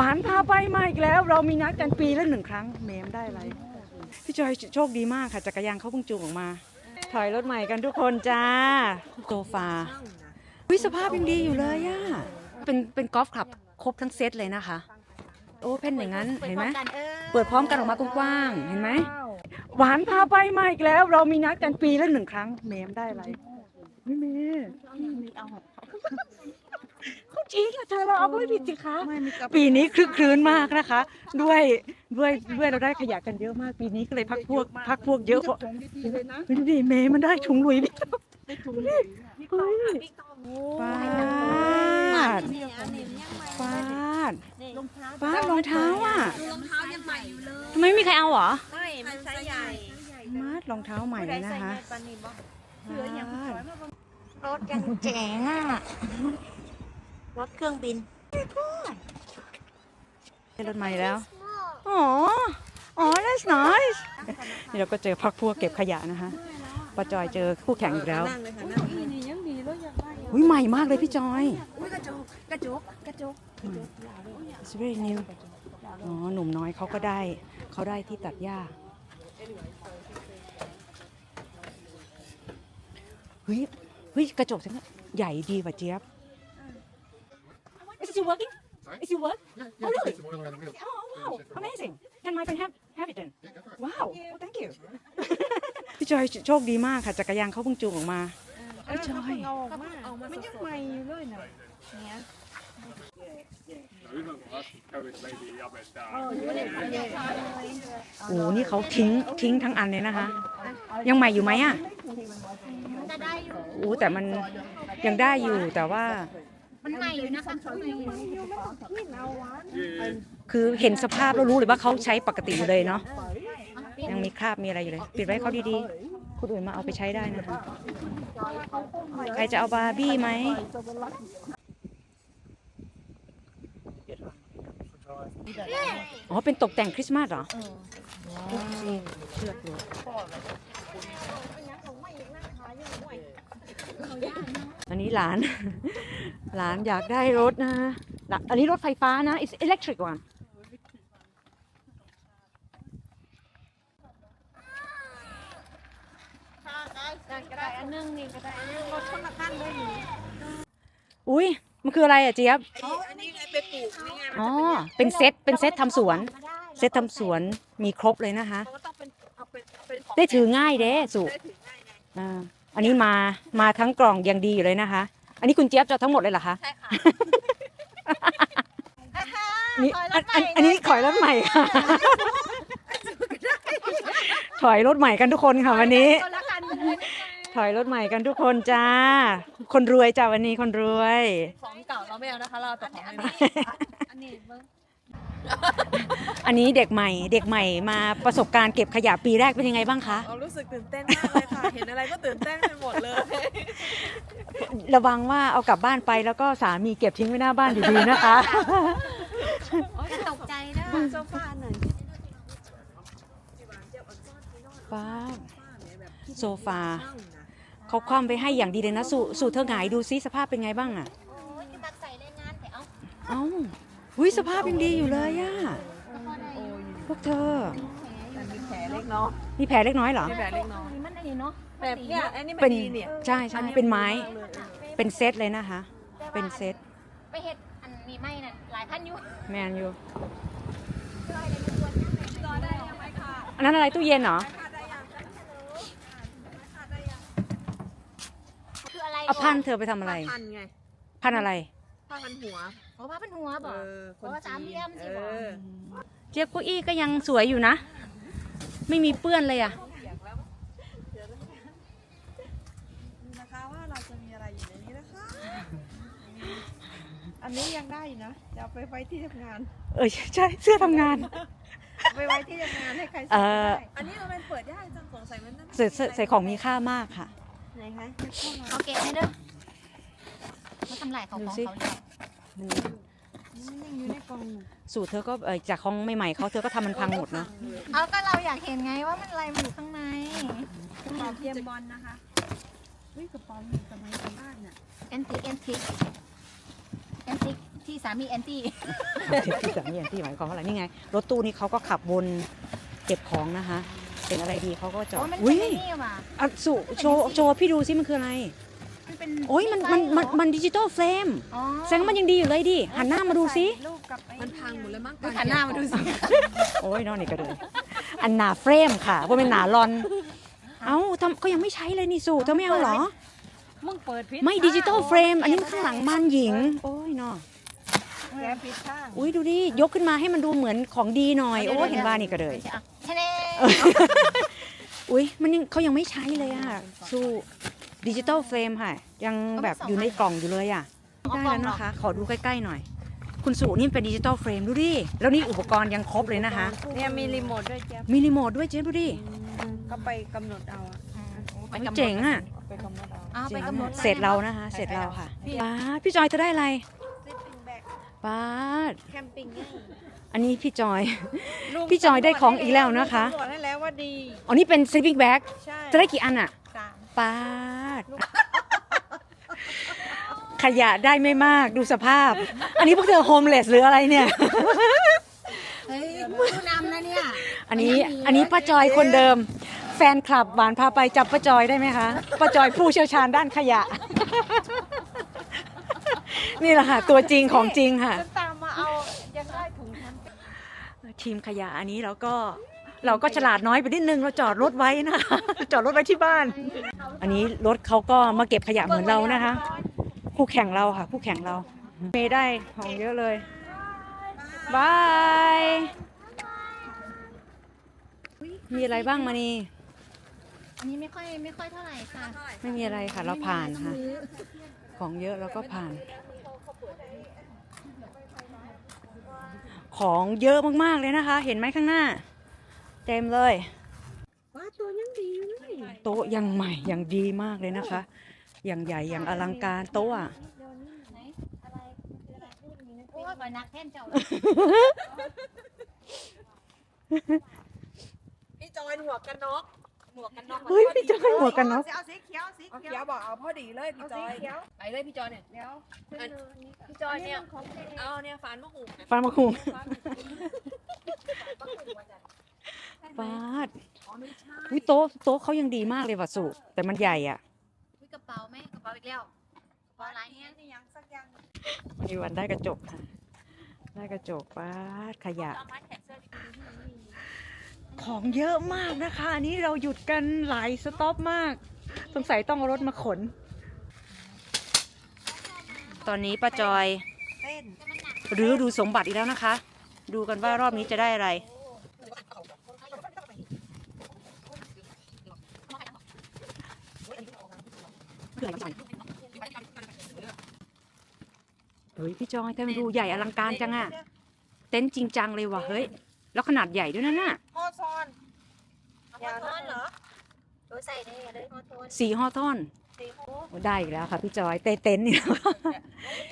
หวานพาไปมาอีกแล้ว เรามีนัดกันปีละหนึ่งครั้งเมมได้อะไรพี่จอยโชคดีมากค่ะจักรยานเขาเพิ่งจูงออกมา ถอยรถใหม่กันทุกคนจ้าโซฟาวิสภาพยังดีอยู่เลยอะเป็นเป็นกอล์ฟคลับครบทั้งเซตเลยนะคะ โอ้เพนอย่างนั้นเห็นไหมเปิดพร้อมกันออกมากว้างๆเห็นไหมหวานพาไปมาอีกแล้ว เรามีนัดกันปีละหนึ่งครั้งเมมได้อะไรไม่เมย์เขา จริงอะเธอเราเอาไม่ผิดสิคะ ปีนี้คลึกครื้นมากนะคะ ด้วยด้วยด้วยเราได้ขยะกันเยอะมาก ปีนี้ก็เลยพักพวกพักพวกเยอะเพราะดูดิเมย์มันได้ถุงหลุยส์ฟาดฟาดฟาดรองเท้าอะรองเท้ายังใหม่อยู่เลยทำไมไม่มีใครเอาเหรอไม่มันไซส์ใหญ่มาดรองเท้าใหม่เลยนะคะปานนี้บ่ฟาดรถยังเจ๋งอะ รถเครื่องบินได้รถใหม่แล้ว อ๋อ อ๋อ that's nice นี่เราก็เจอพักพวกเก็บขยะนะคะป้าจอยเจอคู่แข่งอีกแล้วอุ้ยใหม่มากเลยพี่จอย อุ้ยกระจกกระจกกระจก It's very new อ๋อ หนุ่มน้อยเขาก็ได้ เขาได้ที่ตัดหญ้า เฮ้ย เฮ้ย กระจกฉันก็ใหญ่ดีว่ะเจี๊ยบ Is it working? Is it work? Yeah, Oh, yeah, really? just some oil around the wheel. Oh, wow. Amazing. Can my friend have, have it then? Wow. Oh, thank you. พี่จอยโชคดีมากค่ะจักรยานเขาเพิ่งจูงออกมาพี่จอยออกมาออกมามันยังใหม่อยู่เลยนะเนี่ยโอ้โหนี่เขาทิ้งทิ้งทั้งอันเลยนะคะ ยังใหม่อยู่ไหมอะจะได้อยู่โอ้แต่มันยังได้อยู่แต่ว่า มันใหม่อยู่นะคะคือเห็นสภาพแล้วรู้เลยว่าเขาใช้ปกติอยู่เลยเนาะยังมีคราบมีอะไรอยู่เลย ปิดไว้เขาดีๆคนอื่นมาเอาไปใช้ได้นะคะใครจะเอาบาร์บี้ไหมอ๋อ เป็นตกแต่งคริสต์มาสเหรอเชือกเลยอันนี้หลาน หลานอยากได้รถนะหลานอันนี้รถไฟฟ้านะ it's electric one ก็ได้อันนึงนี่ก็ได้อันนึงรถคนละคันเลยนี่อุ้ยมันคืออะไรอะเจี๊ยบอันนี้ไงไปปลูกนี่ไงอ๋อเป็นเซตเป็นเซตทำสวน เซตทำสวนมีครบเลยนะคะมันก็ต้องเป็นเอาเป็นเป็นของได้ถือง่ายเด้สุได้ถือง่ายไงอ่าอันนี้มามาทั้งกล่องยังดีอยู่เลยนะคะ อันนี้คุณเจี๊ยบจะเอาทั้งหมดเลยเหรอคะ ใช่ค่ะนี่อันอันอันนี้ถอยรถใหม่ค่ะ ถอยรถใหม่กันทุกคนค่ะวันนี้ คนละคันเลยถอยรถใหม่กันทุกคนจ้า คนรวยจ้าวันนี้คนรวย ของเก่าเราไม่เอานะคะ เราแต่ของใหม่อันนี้เบิ้ง อันนี้เด็กใหม่ เด็กใหม่มาประสบการณ์เก็บขยะปีแรกเป็นยังไงบ้างคะเรารู้สึกตื่นเต้นมากเลยค่ะ เห็นอะไรก็ตื่นเต้นไปหมดเลย ระวังว่าเอากลับบ้านไปแล้วก็สามีเก็บทิ้งไว้หน้าบ้านอยู่ดีนะคะจะตกใจนะโซฟาหน่อยป้าโซฟา เขาคว่ำไปให้อย่างดีเลยนะ สู่สู่เธอหงายดูซิสภาพเป็นไงบ้างอะ โอ้ยจะตัดใส่แรงงานแต่เอา เอ้า หุยสภาพยังดีอยู่เลยอะก็พอได้อยู่พวกเธอแต่มีแผลเล็กน้อยมีแผลเล็กน้อยเหรอ มีแผลเล็กน้อยมันอันนี้เนาะแบบเนี้ยอันนี้มันเป็นดีเนี่ยใช่ใช่เป็นไม้ เป็นเซตเลยนะคะ เป็นเซตไปเห็ดอันนี้ไม่น่ะหลายพันอยู่แมนอยู่อันนั้นอะไรตู้เย็นเหรอคืออะไรเอาพันเธอไปทำอะไร พันไง พันอะไร ผ้าพันหัวโอ้ผ้าเป็นหัวเอบ่อเพราะว่าสามเหลี่ยมสิเอบ่อเจี๊ยบเกุ้อี้ก็ยังสวยอยู่นะ ไม่มีเปื้อนเลยอะนะคะว่าเราจะมีอะไรอยู่ในนี้นะคะ อันนี้ยังได้อยู่นะจะเอาไปไว้ที่ทำงาน เออใช่เสื้อทำงานเอาไปไว้ที่ทำงานให้ใครเอ่ใส่ก็อได้อันนี้เราเป็นเปิดได้จังสงสัยมันนั่นใส่ใส่ใส่ของมีค่ามากค่ะไหนคะเอาเก็บให้เด้อมา ทำลายเขาของดูสิเขาเลยมันยังอยู่ในกล่องสูตรเธอก็เอ่อจากของใหม่ๆเขาเธอก็ทำมันพังหมดเนาะเอาก็เราอยากเห็นไงว่ามันอะไรมันอยู่ข้างในกระเป๋าเตรียมบอลนะคะเฮ้ยกระเป๋าอยู่สมัยกลับบ้านน่ะแอนติกแอนติกแอนติกที่สามีแอนตี้ที่สามีอย่างที่หมายความว่าอะไรนี่ไง รถตู้นี้เขาก็ขับวนเก็บของนะคะ เป็นอะไรดีเขาก็จอดโอ้ยมันอุ้เป็นยไอ้นี่ว่ะ อะสุโชว์โชว์พี่ดูซิมันคืออะไรมัน เป็นโอ้ยมันมันมันมันดิจิตอลเฟรมอ๋อแสดงว่ามันยังดีอยู่เลยดิ หันหน้ามาดูซิลูกกับไอ้มันพังหมดแล้วมั้งดูหันหน้ามาดูสิโอ้ยน้องนี่ก็เลยอันหนาเฟรมค่ะว่าเป็นหนาลอน เอ้าทำก็ยังไม่ใช้เลยนี่สูเธอไม่เอาเหรอ มึงเปิดพิษไม่ดิจิตอลเฟรม อันนี้มันข้างหลังมานหญิง โอ้ยเนาะแกปิดข้างอุ้ยดูดิ ยกขึ้นมาให้มันดูเหมือนของดีหน่อย โอ้ยเห็นบ้านี่ก็เลยแค่นี้อุ้ยมันยังเขายังไม่ใช้เลยอะสู้ ดิจิตอลเฟรมค่ะ ยังแบบอยู่ในกล่องอยู่เลยอะได้แล้วนะคะ ขอดูใกล้ ๆ หน่อย คุณสุนี่เป็นดิจิตอลเฟรมดูดิ แล้วนี่อุปกรณ์ยังครบเลยนะคะ เนี่ยมีรีโมทด้วยเจ๊ยบมีรีโมทด้วยเจ๊ดูดิก็ไปกำหนดเอาอะไปกำหนดเจ๋งอะไปกำหนดเอาเอาไปกำหนดเสร็จเรานะคะ เสร็จเราค่ะป้าดพี่จอยจะได้อะไรซิปปิ้งแบกป้าดแคมปิ้งง่ายอันนี้พี่จอย พี่จอยได้ของอีกแล้วนะคะตรวจให้แล้วว่าดี อ๋อนี่เป็น sleeping bag ใช่จะได้กี่อันอะสาม ป้าด ขยะได้ไม่มากดูสภาพ อันนี้พวกเธอโฮมเลสหรืออะไรเนี่ย เฮ้ยผู้นำนะเนี่ยอันนี้อันนี้ป้าจอยคนเดิม แฟนคลับหวานพาไปจับป้าจอยได้ไหมคะป้าจอยผู้เชี่ยวชาญด้านขยะ นี่แหละค่ะ ตัวจริงของจริงค่ะ ฉันตามมาเอายังได้ถุงฉันทีมขยะอันนี้เราก็ เราก็ฉลาดน้อยไปนิดนึงเราจอดรถไว้นะคะจอดรถไว้ที่บ้าน อันนี้รถเขาก็มาเก็บขยะเหมือนเรานะคะ คู่แข่งเราค่ะ คู่แข่งเรา เมย์ได้ของเยอะเลยบายมีอะไรบ้างมานี่อันนี้ไม่ค่อยไม่ค่อยเท่าไหร่ค่ะ ไม่มีอะไรค่ะ เราผ่านค่ะ ของเยอะเราก็ผ่าน ของเยอะมากๆเลยนะคะ เห็นไหมข้างหน้า เต็มเลยว้าตัวยังดีเลยโต๊ะยังใหม่ยังดีมากเลยนะคะ อย่างใหญ่อย่างอลังการโต๊ะอะไหนอะไรโอ้ยก่อยนักแท่นเจ้าพี่จอยหมวกกันน็อกหมวกกันน็อกเฮ้ยพี่จอยหมวกกันน็อกเอาสีเขียวสีเขียวบอกเอาพอดีเลยพี่จอยไปเลยพี่จอยเนี่ยเดี๋ยวพี่จอยเนี่ยเอาเนี่ยฟานมะหูฟันมาคุงฟาด วิโต๊ะโต๊ะเขายังดีมากเลยว่ะสุ แต่มันใหญ่อะมีกระเป๋าไหมกระเป๋าอีกแล้วกระเป๋าอะไรเนี่ยนี่ยังสักยังมีวันได้กระจกค่ะได้กระจกฟาดขยะของเยอะมากนะคะ อันนี้เราหยุดกันหลายสต็อปมาก สงสัยต้องเอารถมาขน ตอนนี้ป้าจอยเต้น หรือดูสมบัติอีกแล้วนะคะ ดูกันว่ารอบนี้จะได้อะไรเฮ้ย พี่จอยแต่มันดูใหญ่อลังการจังอะเต็นท์จริงจังเลยว่ะเฮ้ย แล้วขนาดใหญ่ด้วยนะน่ะพ่อซอนอย่าทอนเหรอโดยใส่ได้เลยขอโทษสี่ห่อท่อนสีโค้ได้อีกแล้วค่ะพี่จอยเต้เต็นท์นี่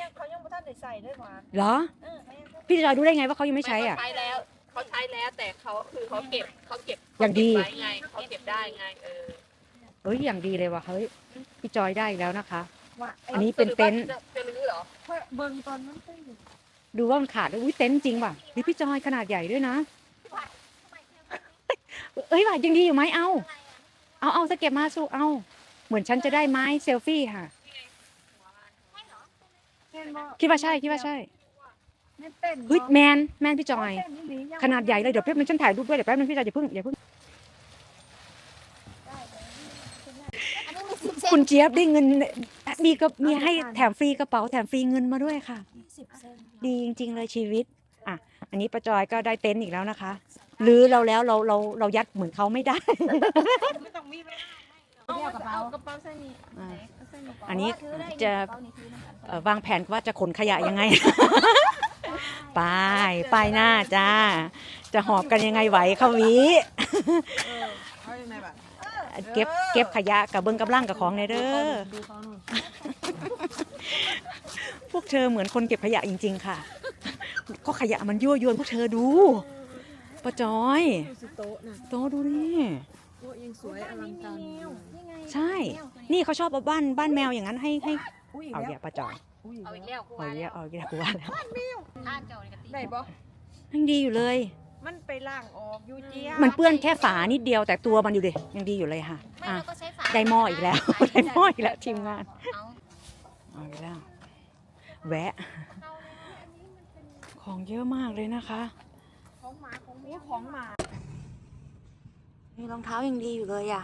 ยังเขายังไม่ทันได้ใส่ด้วยหวานเหรอเออเขายังพี่จอยรู้ได้ไงว่าเขายังไม่ใช้อะเขาใช้แล้วเขาใช้แล้วแต่เขาคือเขาเก็บเขาเก็บอย่างดีเขเก็บไว้ไงเขาเก็บได้ไงเออเฮ้ยอย่างดีเลยว่ะเฮ้ยพี่จอยได้อีกแล้วนะคะ ว่าอันนี้เป็นเต็นท์ จะจะรื้อเหรอเพิ่งเบิ่งตอนนั้นเต้นอยู่ดูว่ามันขาดด้วยอุ้ยเต็นท์จริงป่ะนี่พี่จอยขนาดใหญ่ด้วยนะ เอ้ยว่ะยังดีอยู่ไหมเอา เอาเอาสเก็บมาสู้เอา เหมือนฉันจะได้ไม้เซลฟี่ค่ะ เต้นบ่คิดว่าใช่คิดว่าใช่ไม่เต้นเฮ้ยแมนแมนพี่จอย เต้นนี่ดียังขนาดใหญ่เลยเดี๋ยวแป๊บนึงฉันถ่ายรูปด้วยเดี๋ยวแป๊บนึงพี่จอยอย่าเพิ่งอย่าเพิ่งอันนี้มีสิบเซนคุณเจี๊ยบได้เงิน มีก็มีให้แถมฟรีกระเป๋าแถมฟรีเงินมาด้วยค่ะสิบเซนดีจริง ๆ เลยชีวิตอะอันนี้ป้าจอยก็ได้เต็นท์อีกแล้วนะคะ หรือเราแล้วเราเราเรายัดเหมือนเขาไม่ได้ ไม่ต้องมีไม่ได้เดี่ยวกระเป๋ากระเป๋าใส่นี่อ่าใส่นี่อันนี้ถืได้จะกรเป๋านี่ถือน้ำกันเอ่อวางแผนว่าจะขนขยะยังไง ไปไปหน้าจ้า จะหอบกันยังไงไหวเขาหวี เก็บเก็บขยะกับเบิ้งกับร่างกับของในเด้อดูเขาหน่อยพวกเธอเหมือนคนเก็บขยะจริง ๆ ค่ะ ก็ขยะมันยั่วยวนพวกเธอดูป้าจอยดูสิโต๊ะน่ะโตดูนี่โต๊ะยังสวยอลังการใช่ นี่เขาชอบเอาบ้านบ้านแมวอย่างนั้นให้ให้อุ้ยเอาแล้วอย่าป้าจอยอเอาอีกแล้วกูเอาว่าอีกแล้แล้ววเอาอีกแล้วกูว่าแล้วท่านเจ้านี่กติได้บ่ยังดีอยู่เลย มันไปล่างออกอยู่เจียมันเปื้อนแค่ฝานิดเดียวแต่ตัวมันอยู่ดิยังดีอยู่เลยค่ะไม่อะ เราก็ใช้ฝาได้หม้ออีกแล้วได้หม้ออีกแล้วทีมงาน เอาเอาอีกแล้วแวะ ของเยอะมากเลยนะคะ ของหมาของหมูของหมา นี่รองเท้ายังดีอยู่เลยอะ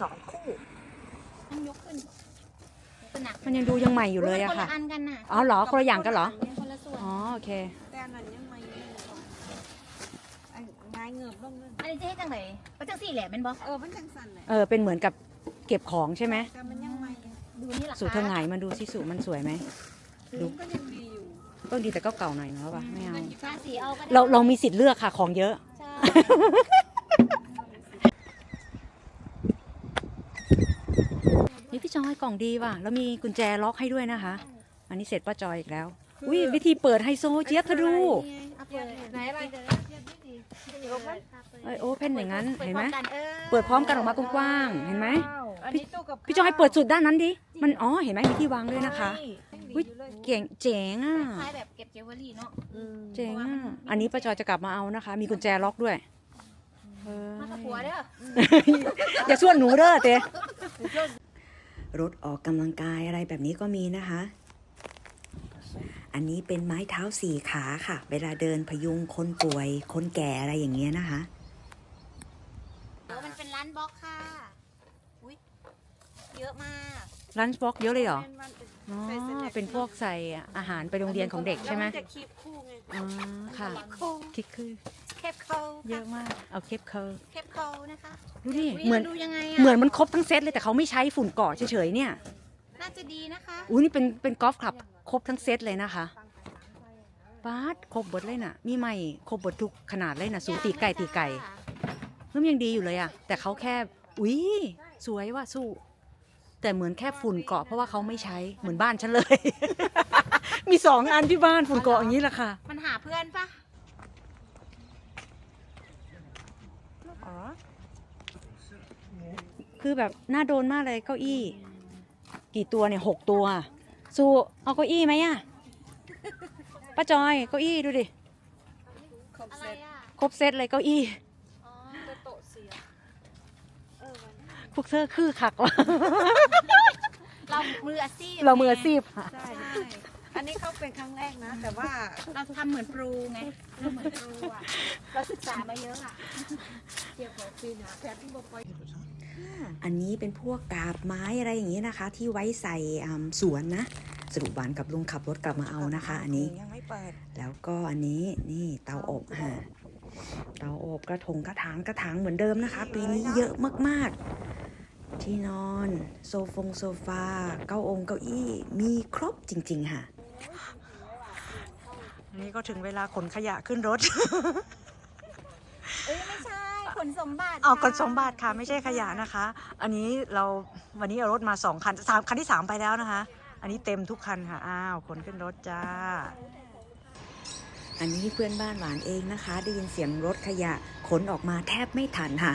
สองคู่ต้องยกขึ้นเป็นหนักมันยังดูยังใหม่อยู่เลยอะมันนค่ะละอันกันน่ะอ๋อเหรอคนละอย่างกันเหรอเป็นคนละส่วนอ๋อโอเคแต่ อันนั้นยังไม่ยังไอ้นายเงือบลงนั่นอันนี้จะให้จังไหนก็จังสี่แหละเป็นบอเออมันจังสั่นแหละเออเป็นเหมือนกับเก็บของใช่ไหมแต่มันยังไม่ดูนี่หลักสูเธอไงายมันดูสิสูมันสวยไหมดูมันก็ยังดีอยู่ก็ดีแต่ก็เก่าหน่อยเนาะป่ะไม่เอาทาสีเอาก็ได้เราเรามีสิทธิ์เลือกค่ะของเยอะใช่นี่พี่จอยกล่องดีว่ะแล้วมีกุญแจล็อกให้ด้วยนะคะ อันนี้เสร็จป้าจอยอีกแล้ว อุ้ยวิธีเปิดไฮโซเจี๊ยบเธอดูเอาเปิดไหนอะไรเอ้ยโอ้เพนอย่างนั้นเห็นไหมปิดพร้อกันเออเปิดพร้อมกันออกมากว้างๆเห็นไหมอันนี้ตู้กับพี่จอยเปิดสุดด้านนั้นดิมันอ๋อเห็นไหมมีที่วางด้วยนะคะอุ้อุ้ยเก่งเจ๋งอะคล้ายแบบเก็บเจวเวลรี่เนาะเจ๋งอะอันนี้ป้าจอยจะกลับมาเอานะคะ มีกุญแจล็อกด้วยเออมากับผัวเด้ออย่าส่วนหนูเด้อเต้รถออกกำลังกายอะไรแบบนี้ก็มีนะคะ อันนี้เป็นไม้เท้าสี่ขาค่ะ เวลาเดินพยุงคนป่วย คนแก่อะไรอย่างเงี้ยนะคะโอ้มันเป็นร้านบล็อกค่ะอุ้ยเยอะมากลันช์บ็อกเยอะเลยเหรอเป็นวันอ๋อเป็นพวกใส่อาหารไปโรงเรียนของเด็กใช่ไหมแล้วนจะคีบคู่ไงอ๋อค่ะโคคิดคือเคปโคเยอะมาก เอาเคปเคิลเคปโคนะคะ ดูดิอุ๊ยเหมือนดูยังไงอะเหมือนมันครบทั้งเซตเลยแต่เขาไม่ใช้ฝุ่นเกาะเฉยๆเนี่ย น่าจะดีนะคะอุ้ยนี่เป็นเป็นกอล์ฟคลับ ครบทั้งเซตเลยนะคะปาดครบเบิดเลยน่ะ มีไม่ครบเบิดทุกขนาดเลยน่ะ สูตีไก่ตีไก่เริ่มยังดีอยู่เลยอะแต่เขาแค่ อุ้ยสวยว่ะสู้ แต่เหมือนแค่ฝุ่นเกาะเพราะว่าเขาไม่ใช้เหมือนบ้านฉันเลย มีสองอันที่บ้านฝุ่นเกาะอย่างนี้แหละค่ะ มันหาเพื่อนปะอ๋อคือแบบน่าโดนมากเลยเก้าอี้ กี่ตัวเนี่ยหกตัว สู้เอาเก้าอี้ไหมอะป้าจอยเก้าอี้ดูดิ ครบอะไรเซ็ตอะ ครบเซตเลยเก้าอี้อ๋อโต๊ะเสียเออวันพวกเธอคือขักวะเรามืออาชีพเรามืออาชีพค่ะใช่ใช่อันนี้เขาเป็นครั้งแรกนะ แต่ว่าเราทำเหมือนปรูไงเราเหมือนปรูอะ เราศึกษามาเยอะอะ เกี่ยวกับปีนะแพทย์ที่บอกไป อันนี้เป็นพวกกาบไม้อะไรอย่างนี้นะคะ ที่ไว้ใส่อ่าสวนนะ สรุปบานกับลุงขับรถกลับมาเอานะคะ อันนี้ยังไม่เปิดแล้วก็อันนี้นี่เตาอบฮะเตาอบกระถงกระถางกระถางเหมือนเดิมนะคะ ปีนี้เยอะมากๆ ที่นอน โซฟงโซฟาเก้าองเก้าอี้มีครบจริง ๆ ค่ะ นี่ก็ถึงเวลาขนขยะขึ้นรถเอ้ยไม่ใช่ข นสมบัติเอากดค่ะสมบัติค่ะไม่ใช่ขยะนะคะ อันนี้เราวันนี้เอารถมาสองคันสามคันที่สามไปแล้วนะคะ อันนี้เต็มทุกคันค่ะอ้าวขนขึ้นรถจ้า อันนี้เพื่อนบ้านหวานเองนะคะ ได้ยินเสียงรถขยะขนออกมาแทบไม่ทันค่ะ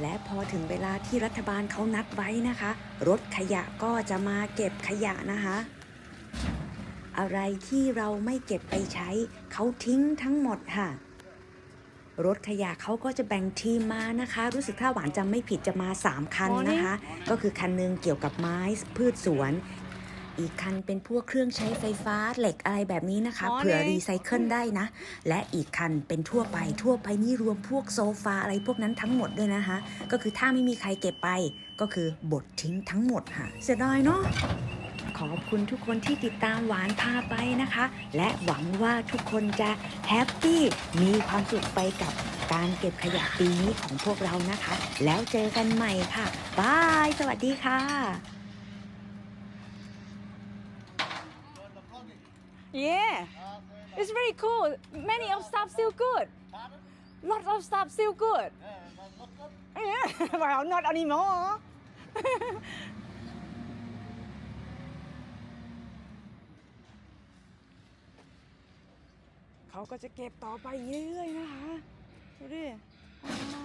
และพอถึงเวลาที่รัฐบาลเขานัดไว้นะคะ รถขยะก็จะมาเก็บขยะนะคะ อะไรที่เราไม่เก็บไปใช้ เขาทิ้งทั้งหมดค่ะ รถขยะเขาก็จะแบ่งทีมมานะคะ รู้สึกถ้าหวานจำไม่ผิดจะมา 3 คันนะคะ ก็คือคันหนึงเกี่ยวกับไม้พืชสวน อีกคันเป็นพวกเครื่องใช้ไฟฟ้าเหล็กอะไรแบบนี้นะคะอ๋อเผื่อนี่รีไซเคิลได้นะ และอีกคันเป็นทั่วไปทั่วไปนี่รวมพวกโซฟาอะไรพวกนั้นทั้งหมดด้วยนะคะ ก็คือถ้าไม่มีใครเก็บไปก็คือบดทิ้งทั้งหมดค่ะ เสียดายเนาะ ขอบคุณทุกคนที่ติดตามหวานพาไปนะคะ และหวังว่าทุกคนจะแฮปปี้มีความสุขไปกับการเก็บขยะปีนี้ของพวกเรานะคะ แล้วเจอกันใหม่ค่ะบาย สวัสดีค่ะ Yeah, it's very cool. Many of stuff still good. Lots of stuff still good. Yeah, well, not anymore. เขาก็จะเก็บต่อไปเรื่อยๆนะคะ ดูดิอ๋อ